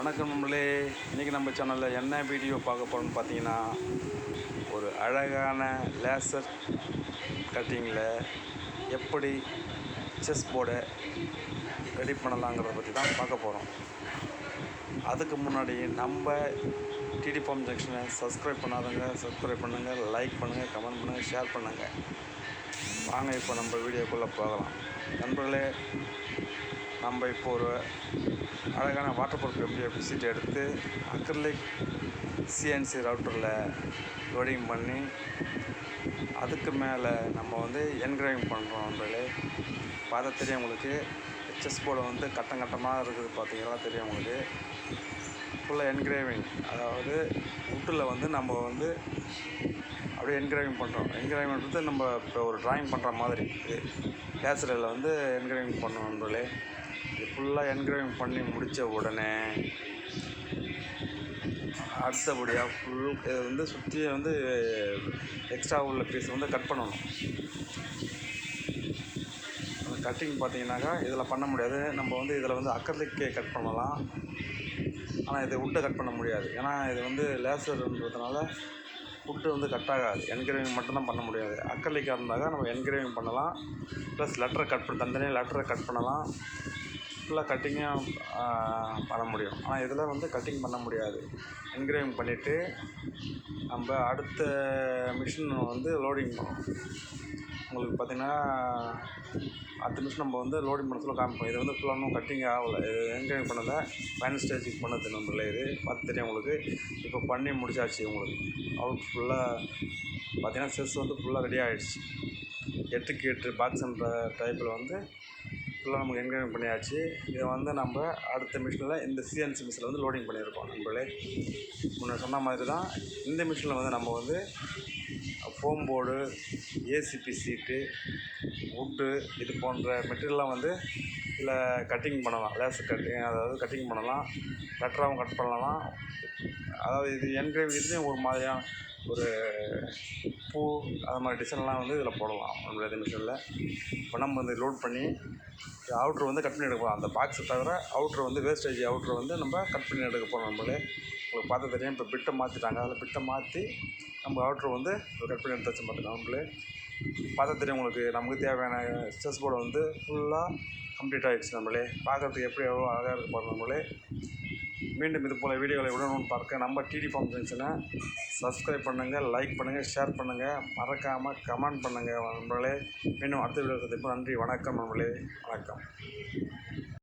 வணக்கம் நம்மளே இன்றைக்கி நம்ம சேனலில் என்ன வீடியோ பார்க்க போகிறோம்னு பார்த்தீங்கன்னா ஒரு அழகான லேசர் கட்டிங்கில் எப்படி செஸ் போர்டை ரெடி பண்ணலாங்கிறத பற்றி தான் பார்க்க போகிறோம் அதுக்கு முன்னாடி நம்ம டிடி ஃபார்ம் ஜங்ஷனை சப்ஸ்கிரைப் பண்ணாதவங்க சப்ஸ்கிரைப் பண்ணுங்கள் லைக் பண்ணுங்கள் கமெண்ட் பண்ணுங்கள் ஷேர் பண்ணுங்கள் வாங்க இப்போ நம்ம வீடியோக்குள்ளே போகலாம். நண்பர்களே நம்ம இப்போ ஒரு அழகான வாட்டர் ப்ரூஃப் எம்டிஎஃப் சீட் எடுத்து அக்ரலிக் சிஎன்சி ரவுட்டரில் லோடிங் பண்ணி அதுக்கு மேலே நம்ம வந்து என்கிரேவிங் பண்ணுறோம் நண்பர்களே. பார்த்தா தெரியும் உங்களுக்கு. செஸ் போர்டு வந்து கட்டம் கட்டமாக இருக்குது பார்த்தீங்களா? தெரியும் உங்களுக்கு. ஃபுல்லாக என்கிரேவிங் அதாவது வுட்டில் வந்து நம்ம வந்து அப்படியே என்கிரேவிங் பண்ணுறோம் என்கிரேவிங் நம்ம இப்போ ஒரு டிராயிங் பண்ணுற மாதிரி. லேசரில் வந்து என்கிரேவிங் பண்ணோம் நண்பர்களே. இது ஃபுல்லாக என்கிரேவிங் பண்ணி முடித்த உடனே அடுத்தபடியாக ஃபுல் இது வந்து சுற்றி வந்து எக்ஸ்ட்ரா உள்ள பீஸ் வந்து கட் பண்ணணும். அந்த கட்டிங் பார்த்தீங்கன்னாக்கா இதில் பண்ண முடியாது. நம்ம வந்து இதில் வந்து அக்கர்லிக்கே கட் பண்ணலாம். ஆனால் இது உட்டை கட் பண்ண முடியாது. ஏன்னா இது வந்து லேசர்ன்றதுனால உட்டு வந்து கட் ஆகாது. என்கிரேவிங் மட்டும்தான் பண்ண முடியாது. அக்கர்லிக்காக இருந்தாக்கா நம்ம என்கிரேவிங் பண்ணலாம். ப்ளஸ் லெட்டரை கட் பண்ண தனித்தனியாக லெட்டரை கட் பண்ணலாம். ஃபுல்லாக கட்டிங்கும் பண்ண முடியும். ஆனால் இதில் வந்து கட்டிங் பண்ண முடியாது. என்கிரேவிங் பண்ணிவிட்டு நம்ம அடுத்த மிஷின் வந்து லோடிங் பண்ணணும். உங்களுக்கு பார்த்திங்கன்னா அடுத்த மிஷின் நம்ம வந்து லோடிங் பண்ண சொல்ல காமிப்போம். இது வந்து ஃபுல்லாக இன்னும் கட்டிங் ஆகலை. இது என்கிரேவிங் பண்ணலை. ஃபைனல் ஸ்டேஜுக்கு பண்ணது நம்மளே இது பார்த்து தெரியும் உங்களுக்கு. இப்போ பண்ணி முடிச்சாச்சு உங்களுக்கு. அவுட் ஃபுல்லாக பார்த்திங்கன்னா செஸ் வந்து ஃபுல்லாக ரெடி ஆகிடுச்சு எட்டுக்கு எட்டு பாக்ஸ்ன்ற டைப்பில் வந்து ஃபுல்லாக நமக்கு என்கரேஜ் பண்ணியாச்சு. இதை வந்து நம்ம அடுத்த மிஷினில் இந்த சிஎன்சி மிஷினில் வந்து லோடிங் பண்ணியிருக்கோம் நம்மளே முன்ன சொன்ன மாதிரி தான் இந்த மிஷினில் வந்து நம்ம வந்து foam board ACP sheet wood இது போன்ற மெட்டீரியல்லாம் வந்து இதில் கட்டிங் பண்ணலாம். லேசர் கட்டிங் அதாவது கட்டிங் பண்ணலாம். லெட்டராகவும் கட் பண்ணலாம். அதாவது இது என்கிரேவ் இதுலேயும் ஒரு மாதிரியான ஒரு பூ அது மாதிரி டிசைன்லாம் வந்து இதில் போடலாம். நம்மளுடைய மிஷினில் இப்போ நம்ம வந்து லோட் பண்ணி அவுட்ரு வந்து கட் பண்ணி எடுக்க போகிறோம் அந்த பாக்ஸை தவிர அவுட்ரு வந்து வேஸ்டேஜ் அவுட்ரு வந்து நம்ம கட் பண்ணி எடுக்க போகிறோம் நம்மளே. உங்களுக்கு பார்த்து தெரியும். இப்போ பிட்டை மாற்றிட்டாங்க அதில் பிட்டை மாற்றி நம்ம அவுட்ரு வந்து கட் பண்ணி எடுத்து வச்சு மாட்டோம் நம்மளே. பார்த்தா தெரியும் உங்களுக்கு. நமக்கு தேவையான ஸ்ட்ரெஸ் போர்டு வந்து ஃபுல்லாக கம்ப்ளீட் ஆகிடுச்சு நம்மளே. பார்க்குறதுக்கு எப்படி எவ்வளோ அழகாக இருக்குது பாருங்கள் நம்மளே. மீண்டும் இது போல் வீடியோகளை விடணும்னு பார்க்க நம்ம டிடி ஃபார்ம் ஜங்ஷனை சப்ஸ்கிரைப் பண்ணுங்கள் லைக் பண்ணுங்கள் ஷேர் பண்ணுங்கள் மறக்காமல் கமெண்ட் பண்ணுங்கள் நண்பர்களே. மீண்டும் அடுத்த வீடியோ சந்திப்போம். நன்றி வணக்கம் நண்பர்களே. வணக்கம்.